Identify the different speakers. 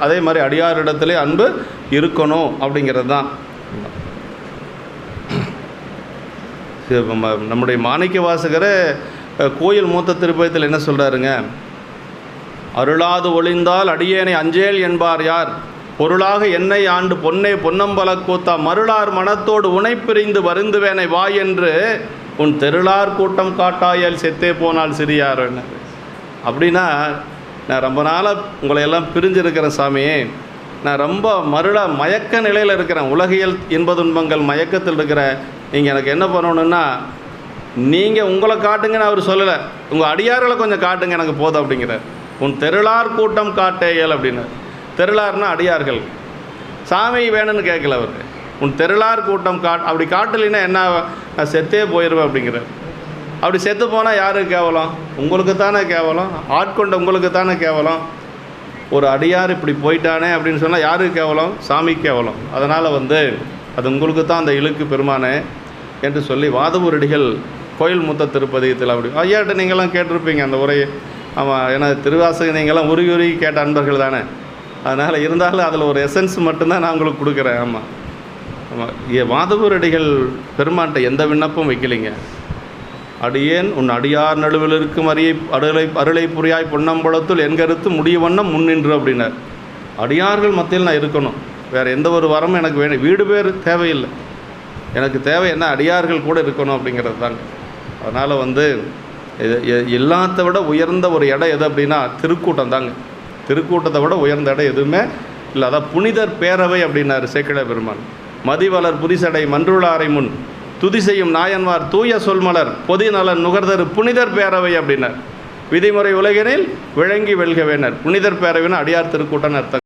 Speaker 1: அதே மாதிரி அடியாரிடத்திலே அன்பு இருக்கணும் அப்படிங்கிறது தான். நம்முடைய மாணிக்க வாசகர் கோயில் மூத்த திருப்பயத்தில் என்ன சொல்கிறாருங்க அருளாது ஒளிந்தால் அடியேனை அஞ்சேல் என்பார் யார்? பொருளாக என்னை ஆண்டு பொன்னே பொன்னம்பல கூத்தா மருளார் மனத்தோடு உனை பிரிந்து வருந்துவேனை வா என்று உன் தெருளார் கூட்டம் காட்டாயால் செத்தே போனால் சிறியார் அப்படின்னா நான் ரொம்ப நாளாக உங்களை எல்லாம் பிரிஞ்சிருக்கிறேன் சாமி. நான் ரொம்ப மருள மயக்க நிலையில் இருக்கிறேன். உலகியல் இன்பதுன்பங்கள் மயக்கத்தில் இருக்கிற நீங்கள் எனக்கு என்ன பண்ணணுன்னா நீங்கள் உங்களை காட்டுங்கன்னு அவர் சொல்லலை. உங்கள் அடியார்களை கொஞ்சம் காட்டுங்க எனக்கு போதும் அப்படிங்கிறார். உன் தெருளார் கூட்டம் காட்டேயல் அப்படின்னார். தெருளார்னா அடியார்கள். சாமி வேணும்னு கேட்கல அவர். உன் தெருளார் கூட்டம் காட் அப்படி காட்டலைன்னா என்ன நான் செத்தே போயிடுவேன் அப்படிங்கிறார். அப்படி செத்து போனால் யாருக்கு கேவலம்? உங்களுக்கு தானே கேவலம். ஆட்கொண்ட உங்களுக்கு தானே கேவலம். ஒரு அடியார் இப்படி போயிட்டானே அப்படின்னு சொன்னால் யாருக்கு கேவலம்? சாமி கேவலம். அதனால் வந்து அது உங்களுக்கு தான் அந்த இழுக்கு பெருமானே என்று சொல்லி வாதவூரடிகள் கோயில் மூத்த திருப்பதியத்தில் அப்படி ஐயாட்ட நீங்களாம் கேட்டிருப்பீங்க அந்த உரையை. ஆமாம் ஏன்னா திருவாசகம் நீங்களாம் உருகி உருகி கேட்ட அன்பர்கள் தானே. அதனால் இருந்தாலும் அதில் ஒரு எசன்ஸ் மட்டும்தான் நான் உங்களுக்கு கொடுக்குறேன். ஆமாம் ஆமாம் ஏ வாதவூரடிகள் பெருமான்ட்ட எந்த விண்ணப்பம் வைக்கலைங்க. அடியேன் உன் அடியார் நடுவில் இருக்கும் அரியை அருளை அருளை புரியாய் பொன்னம்பலத்துள் என் கருத்து முடிய வண்ணம் முன்னின்று அப்படின்னார். அடியார்கள் மத்தியில் நான் இருக்கணும். வேறு எந்த ஒரு வரமும் எனக்கு வேணும். வீடு பேர் தேவையில்லை. எனக்கு தேவை என்ன? அடியார்கள் கூட இருக்கணும் அப்படிங்கிறது தாங்க. அதனால் வந்து இது எல்லாத்த விட உயர்ந்த ஒரு இடம் எது அப்படின்னா திருக்கூட்டம் தாங்க. திருக்கூட்டத்தை விட உயர்ந்த இடம் எதுவுமே இல்லை. அதான் புனிதர் பேரவை அப்படின்னாரு சேக்கிழ பெருமான். மதிவலர் புரிசடை மன்றுளாரை முன். துதி செய்யும் நாயன்மார் தூய சொல்மலர் பொதி நலன் நுகர்தரு புனிதர் பேரவை அப்படின்னர். விதிமுறை உலகினில் விளங்கி வெல்கவேனர் புனிதர் பேரவைன்னு அடியார் திருக்கூட்டம் அர்த்தம்.